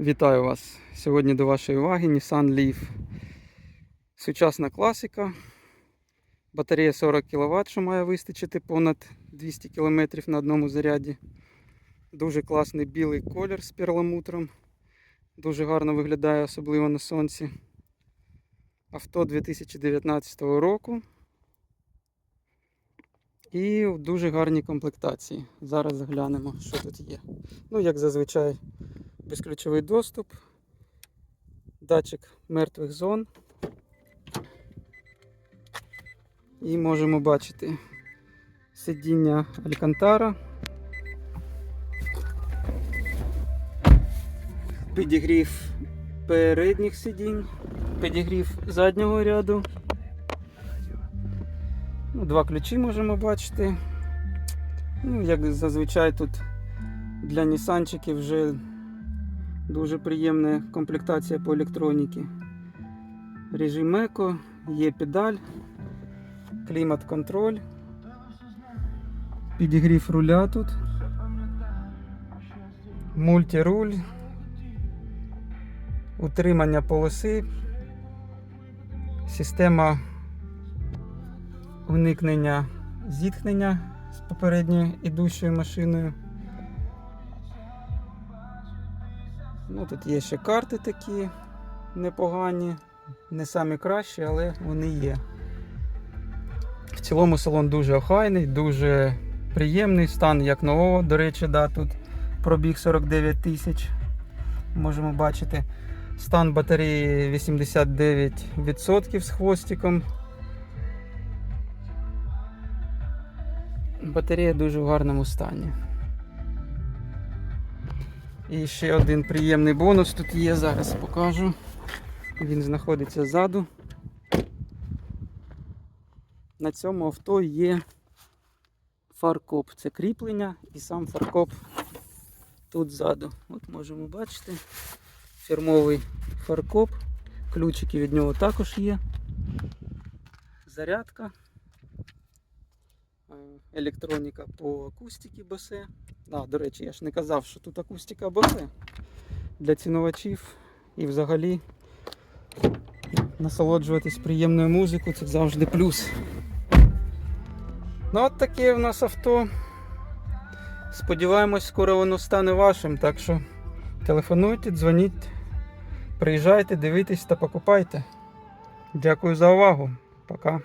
Вітаю вас! Сьогодні до вашої уваги Nissan Leaf. Сучасна класика. Батарея 40 кВт, що має вистачити понад 200 км на одному заряді. Дуже класний білий колір з перламутром. Дуже гарно виглядає, особливо на сонці. Авто 2019 року. І в дуже гарній комплектації. Зараз заглянемо, що тут є. Ну, як зазвичай, безключовий доступ, датчик мертвих зон. І можемо бачити сидіння Алькантара. Підігрів передніх сидінь, підігрів заднього ряду. Ну, Два ключі можемо бачити. Ну, як зазвичай тут для нісанчиків вже дуже приємна комплектація по електроніці. Режим еко, є педаль, клімат-контроль, підігрів руля тут, мультируль, утримання полоси, система уникнення зіткнення з попередньою ідущою машиною. Ну, тут є ще карти такі непогані, не самі кращі, але вони є. В цілому салон дуже охайний, дуже приємний стан як нового. До речі, да, тут пробіг 49 тисяч. Можемо бачити. Стан батареї 89% з хвостиком. Батарея дуже в гарному стані. І ще один приємний бонус тут є, зараз покажу. Він знаходиться ззаду. На цьому авто є фаркоп. Це кріплення і сам фаркоп тут ззаду. От можемо бачити. Фірмовий фаркоп. Ключики від нього також є. Зарядка. Е, Електроніка по акустиці Bose. А, до речі, я ж не казав, що тут акустика Bose. Для цінувачів і взагалі насолоджуватись приємною музикою це завжди плюс. Ну от таке в нас авто. Сподіваємось, скоро воно стане вашим. Так що телефонуйте, дзвоніть, приїжджайте, дивитесь та покупайте. Дякую за увагу. Пока.